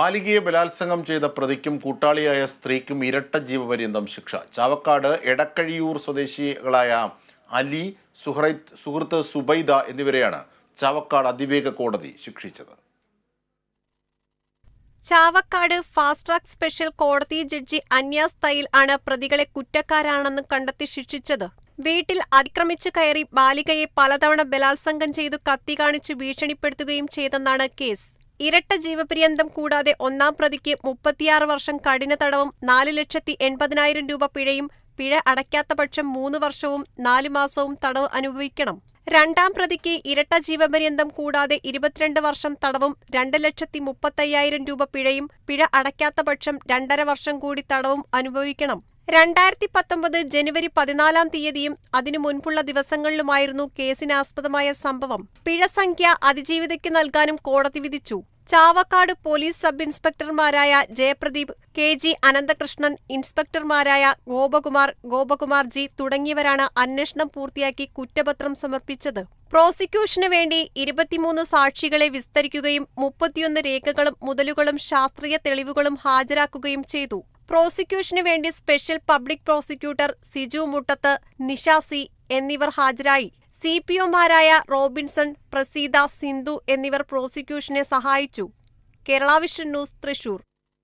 ബാലികയെ ബലാത്സംഗം ചെയ്ത പ്രതിക്കും കൂട്ടാളിയായ സ്ത്രീക്കും ഇരട്ട ജീവപര്യന്തം ശിക്ഷ. ചാവക്കാട് എടക്കഴിയൂർ സ്വദേശികളായ അലി സുഹൈ സുഹൃത്ത് സുബൈദ എന്നിവരെയാണ് ചാവക്കാട് അതിവേഗ കോടതി ശിക്ഷിച്ചത്. ചാവക്കാട് ഫാസ്റ്റ് ട്രാക്ക് സ്പെഷ്യൽ കോടതി ജഡ്ജി അന്യാസ് തൈൽ ആണ് പ്രതികളെ കുറ്റക്കാരാണെന്ന് കണ്ടെത്തി ശിക്ഷിച്ചത്. വീട്ടിൽ അതിക്രമിച്ചു കയറി ബാലികയെ പലതവണ ബലാത്സംഗം ചെയ്തു കത്തി കാണിച്ച് ഭീഷണിപ്പെടുത്തുകയും ചെയ്തെന്നാണ് കേസ്. ഇരട്ട ജീവപര്യന്തം കൂടാതെ ഒന്നാം പ്രതിക്ക് മുപ്പത്തിയാറ് വർഷം കഠിന തടവും നാല് ലക്ഷത്തി എൺപതിനായിരം രൂപ പിഴയും പിഴ അടയ്ക്കാത്ത പക്ഷം മൂന്ന് വർഷവും നാല് മാസവും തടവ് അനുഭവിക്കണം. രണ്ടാം പ്രതിക്ക് ഇരട്ട ജീവപര്യന്തം കൂടാതെ ഇരുപത്തിരണ്ട് വർഷം തടവും രണ്ട് ലക്ഷത്തി മുപ്പത്തയ്യായിരം രൂപ പിഴയും പിഴ അടയ്ക്കാത്ത പക്ഷം രണ്ടര വർഷം കൂടി തടവും അനുഭവിക്കണം. രണ്ടായിരത്തി പത്തൊമ്പത് ജനുവരി പതിനാലാം തീയതിയും അതിനു മുൻപുള്ള ദിവസങ്ങളിലുമായിരുന്നു കേസിനാസ്പദമായ സംഭവം. പിഴ സംഖ്യ അതിജീവിതയ്ക്ക് നൽകാനും കോടതി വിധിച്ചു. ചാവക്കാട് പോലീസ് സബ് ഇൻസ്പെക്ടർമാരായ ജയപ്രദീപ് കെ ജി അനന്തകൃഷ്ണൻ ഇൻസ്പെക്ടർമാരായ ഗോപകുമാർ ഗോപകുമാർ ജി തുടങ്ങിയവരാണ് അന്വേഷണം പൂർത്തിയാക്കി കുറ്റപത്രം സമർപ്പിച്ചത്. പ്രോസിക്യൂഷന് വേണ്ടി ഇരുപത്തിമൂന്ന് സാക്ഷികളെ വിസ്തരിക്കുകയും മുപ്പത്തിയൊന്ന് രേഖകളും മുതലുകളും ശാസ്ത്രീയ തെളിവുകളും ഹാജരാക്കുകയും ചെയ്തു. പ്രോസിക്യൂഷനു വേണ്ടി special public prosecutor Siju Muttath Nishasi എന്നിവർ ഹാജരായി. സി പി ഒമാരായ റോബിൻസൺ പ്രസീത സിന്ധു എന്നിവർ പ്രോസിക്യൂഷനെ സഹായിച്ചു. Kerala vision news Thrissur.